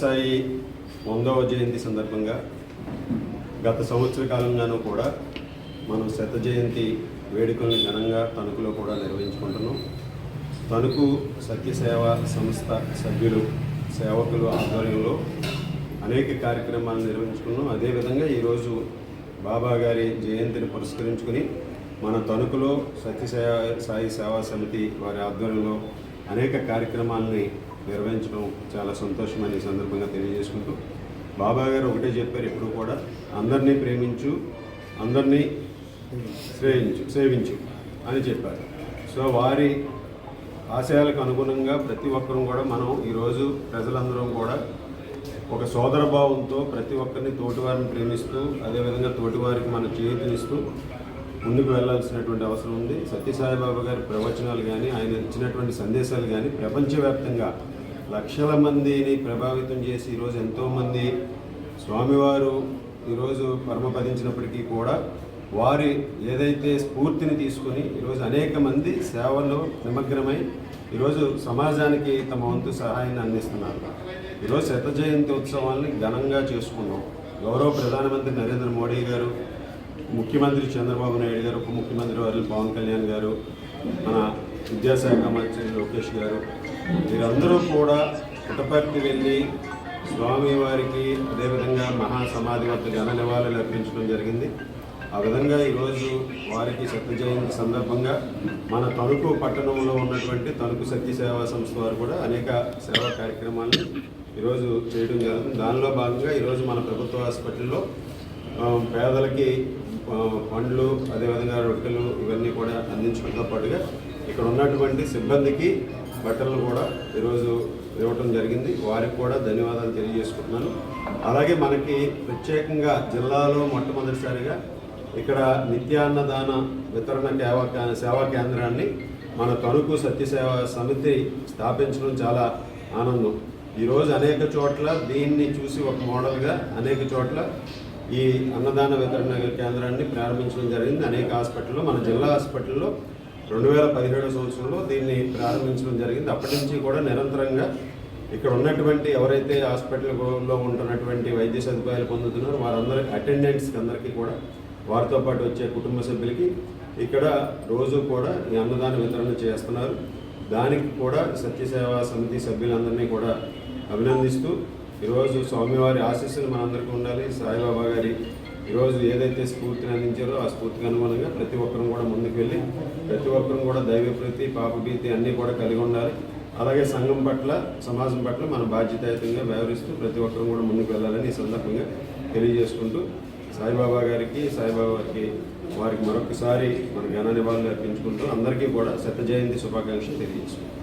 సాయి వందవ జయంతి సందర్భంగా గత సంవత్సర కాలంగానూ కూడా మనం శత జయంతి వేడుకల్ని ఘనంగా తణుకులో కూడా నిర్వహించుకుంటున్నాం. తణుకు సత్యసేవ సంస్థ సభ్యులు సేవకులు ఆధ్వర్యంలో అనేక కార్యక్రమాలు నిర్వహించుకున్నాం. అదేవిధంగా ఈరోజు బాబా గారి జయంతిని పురస్కరించుకుని మన తణుకులో సత్యసేవ సాయి సేవా సమితి వారి ఆధ్వర్యంలో అనేక కార్యక్రమాలని నిర్వహించడం చాలా సంతోషమని ఈ సందర్భంగా తెలియజేసుకుంటూ బాబా గారు ఒకటే చెప్పారు ఎప్పుడు కూడా అందరినీ ప్రేమించు అందరినీ శ్రేయించు సేవించు అని చెప్పారు. సో వారి ఆశయాలకు అనుగుణంగా ప్రతి ఒక్కరూ కూడా మనం ఈరోజు ప్రజలందరం కూడా ఒక సోదర భావంతో ప్రతి ఒక్కరిని తోటివారిని ప్రేమిస్తూ అదేవిధంగా తోటివారికి మన చేతినిస్తూ ముందుకు వెళ్ళాల్సినటువంటి అవసరం ఉంది. సత్యసాయిబాబా గారి ప్రవచనాలు కానీ ఆయన ఇచ్చినటువంటి సందేశాలు కానీ ప్రపంచవ్యాప్తంగా లక్షల మందిని ప్రభావితం చేసి ఈరోజు ఎంతోమంది స్వామివారు ఈరోజు పరమపదించినప్పటికీ కూడా వారి ఏదైతే స్ఫూర్తిని తీసుకొని ఈరోజు అనేక మంది సేవల్లో నిమగ్నమై ఈరోజు సమాజానికి తమ వంతు సహాయాన్ని అందిస్తున్నారు. ఈరోజు శత జయంతి ఉత్సవాల్ని ఘనంగా చేసుకున్నాం. గౌరవ ప్రధానమంత్రి నరేంద్ర మోడీ గారు ముఖ్యమంత్రి చంద్రబాబు నాయుడు గారు ఉప ముఖ్యమంత్రి వారు పవన్ కళ్యాణ్ గారు మన విద్యాశాఖ మంత్రి లోకేష్ గారు వీరందరూ కూడా పుట్టపర్తి వెళ్ళి స్వామివారికి అదేవిధంగా మహాసమాధి వద్ద ఘన నివాళులు అర్పించడం జరిగింది. ఆ విధంగా ఈరోజు వారికి సత్య జయంతి సందర్భంగా మన తణుకు పట్టణంలో ఉన్నటువంటి తణుకు సత్య సేవా సంస్థ వారు కూడా అనేక సేవా కార్యక్రమాలను ఈరోజు చేయడం జరుగుతుంది. దానిలో భాగంగా ఈరోజు మన ప్రభుత్వ హాస్పిటల్లో పేదలకి పండ్లు అదేవిధంగా రొట్టెలు ఇవన్నీ కూడా అందించడంతో పాటుగా ఇక్కడ ఉన్నటువంటి సిబ్బందికి బట్టలు కూడా ఈరోజు ఇవ్వటం జరిగింది. వారికి కూడా ధన్యవాదాలు తెలియజేసుకుంటున్నాను. అలాగే మనకి ప్రత్యేకంగా జిల్లాలో మొట్టమొదటిసారిగా ఇక్కడ నిత్యాన్నదాన వితరణ కేవ సేవా కేంద్రాన్ని మన తణుకు సత్యసేవ సమితి స్థాపించడం చాలా ఆనందం. ఈరోజు అనేక చోట్ల దీన్ని చూసి ఒక మోడల్గా అనేక చోట్ల ఈ అన్నదాన వితరణ కేంద్రాన్ని ప్రారంభించడం జరిగింది. అనేక హాస్పిటల్లో మన జిల్లా హాస్పిటల్లో రెండు వేల పదిహేడో సంవత్సరంలో దీన్ని ప్రారంభించడం జరిగింది. అప్పటి నుంచి కూడా నిరంతరంగా ఇక్కడ ఉన్నటువంటి ఎవరైతే హాస్పిటల్లో ఉంటున్నటువంటి వైద్య సదుపాయాలు పొందుతున్నారో వారందరి అటెండెంట్స్కి అందరికీ కూడా వారితో పాటు వచ్చే కుటుంబ సభ్యులకి ఇక్కడ రోజు కూడా ఈ అన్నదాన వితరణ చేస్తున్నారు. దానికి కూడా సత్యసేవా సమితి సభ్యులందరినీ కూడా అభినందిస్తూ ఈరోజు స్వామివారి ఆశీస్సులు మనందరికీ ఉండాలి. సాయిబాబా గారి ఈరోజు ఏదైతే స్ఫూర్తిని అందించారో ఆ స్ఫూర్తికి అనుగుణంగా ప్రతి ఒక్కరం కూడా ముందుకు వెళ్ళి ప్రతి ఒక్కరం కూడా దైవప్రీతి పాపభీతి అన్నీ కూడా కలిగి ఉండాలి. అలాగే సంఘం పట్ల సమాజం పట్ల మన బాధ్యతాయుతంగా వ్యవహరిస్తూ ప్రతి ఒక్కరూ కూడా ముందుకు వెళ్ళాలని ఈ సందర్భంగా తెలియజేసుకుంటూ సాయిబాబా గారికి సాయిబాబా గారికి వారికి మరొకసారి మన జ్ఞానాన్ని వాళ్ళు అర్పించుకుంటూ అందరికీ కూడా శత జయంతి శుభాకాంక్షలు తెలియజేసుకుంటాం